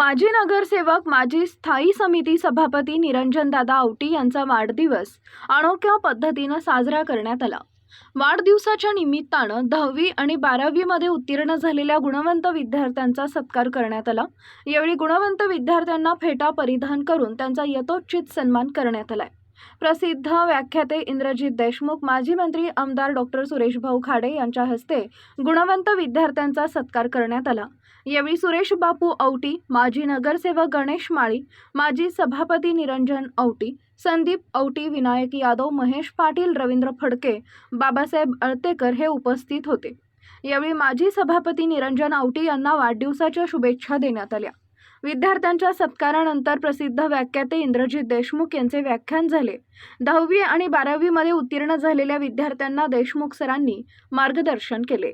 माजी नगरसेवक माजी स्थायी समिती सभापती निरंजनदादा आवटी यांचा वाढदिवस अनोख्या पद्धतीनं साजरा करण्यात आला. वाढदिवसाच्या निमित्तानं दहावी आणि बारावीमध्ये उत्तीर्ण झालेल्या गुणवंत विद्यार्थ्यांचा सत्कार करण्यात आला. यावेळी गुणवंत विद्यार्थ्यांना फेटा परिधान करून त्यांचा यथोचित सन्मान करण्यात आलाय. प्रसिद्ध व्याख्याते इंद्रजित देशमुख माजी मंत्री आमदार डॉक्टर सुरेशभाऊ खाडे यांच्या हस्ते गुणवंत विद्यार्थ्यांचा सत्कार करण्यात आला. यावेळी सुरेश बापू औटी माजी नगरसेवक गणेश माळी माजी सभापती निरंजन औटी संदीप औटी विनायक यादव महेश पाटील रवींद्र फडके बाबासाहेब अळतेकर हे उपस्थित होते. यावेळी माजी सभापती निरंजन औटी यांना वाढदिवसाच्या शुभेच्छा देण्यात आल्या. विद्यार्थ्यांच्या सत्कारानंतर प्रसिद्ध व्याख्याते इंद्रजित देशमुख यांचे व्याख्यान झाले. दहावी आणि बारावीमध्ये उत्तीर्ण झालेल्या विद्यार्थ्यांना देशमुख सरांनी मार्गदर्शन केले.